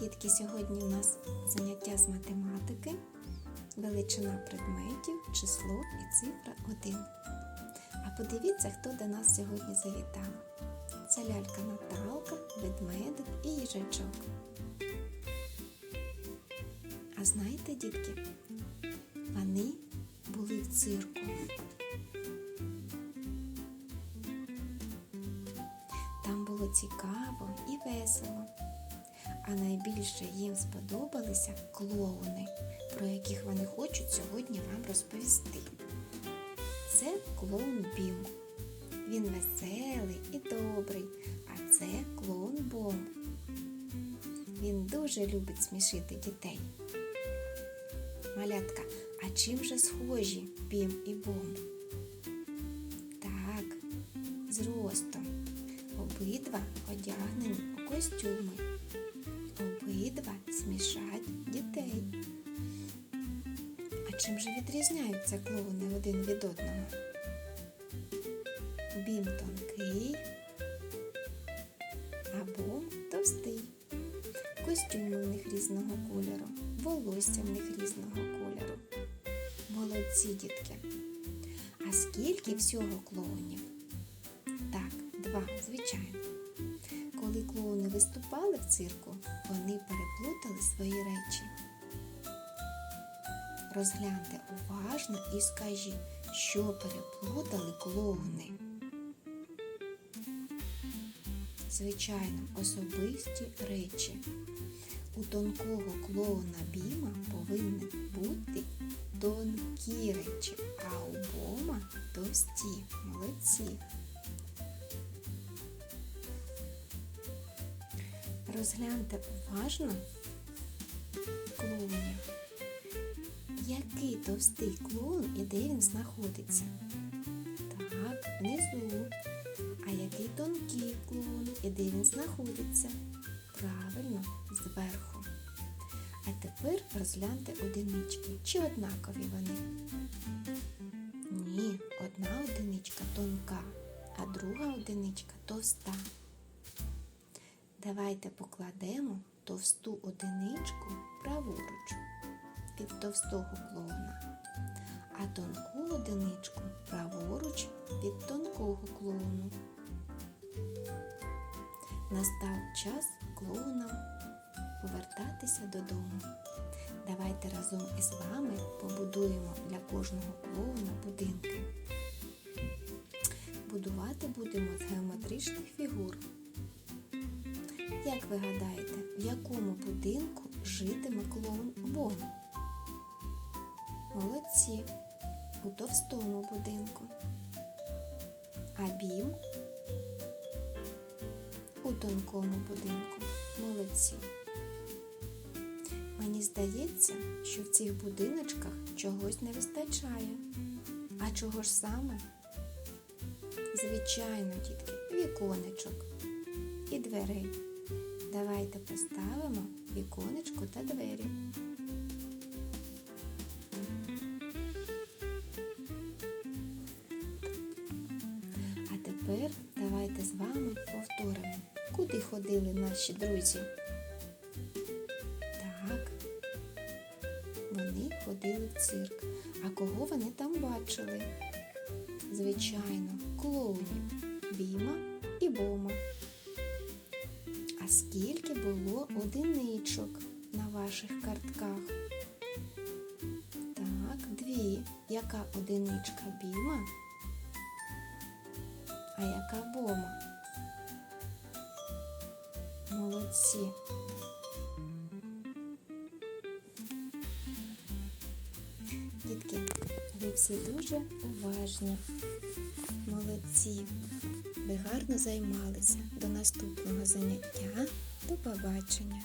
Дітки, сьогодні у нас заняття з математики, величина предметів, число і цифра 1. А подивіться, хто до нас сьогодні завітав. Це лялька Наталка, ведмедик і їжачок. А знаєте, дітки, вони були в цирку. Там було цікаво і весело. А найбільше їм сподобалися клоуни, про яких вони хочуть сьогодні вам розповісти. Це клоун Бім. Він веселий і добрий, а це клоун Бом. Він дуже любить смішити дітей. Малятка, а чим же схожі Бім і Бом? Так, зростом. Обидва одягнені у костюми. Обидва смішать дітей. А чим же відрізняються клоуни один від одного? Бім тонкий, а бом товстий. Костюми в них різного кольору, волосся в них різного кольору. Молодці дітки. А скільки всього клоунів? Так, два, звичайно. Коли клоуни виступали в цирку, вони переплутали свої речі. Розгляньте уважно і скажіть, що переплутали клоуни. Звичайно, особисті речі. У тонкого клоуна Біма повинні бути тонкі речі, а у Бома товсті. Молодці. Розгляньте уважно клоунів. Який товстий клоун і де він знаходиться? Так, внизу. А який тонкий клоун і де він знаходиться? Правильно, зверху. А тепер розгляньте одинички. Чи однакові вони? Ні, одна одиничка тонка, а друга одиничка товста. Давайте покладемо товсту одиничку праворуч від товстого клоуна, а тонку одиничку праворуч від тонкого клоуну. Настав час клоунам повертатися додому. Давайте разом із вами побудуємо для кожного клоуна будинки. Будувати будемо з геометричних фігур. Як ви гадаєте, в якому будинку житиме клоун Бом? Молодці, у товстому будинку. А Бім у тонкому будинку. Молодці. Мені здається, що в цих будиночках чогось не вистачає. А чого ж саме? Звичайно, дітки, віконечок і дверей. Давайте поставимо віконечко та двері. А тепер давайте з вами повторимо, куди ходили наші друзі. Так, вони ходили в цирк. А кого вони там бачили? Звичайно, клоунів Біма і Бома. Скільки було одиничок на ваших картках? Так, дві. Яка одиничка Біма? А яка Бома? Молодці. Всі дуже уважні. Молодці. Ви гарно займалися. До наступного заняття. До побачення.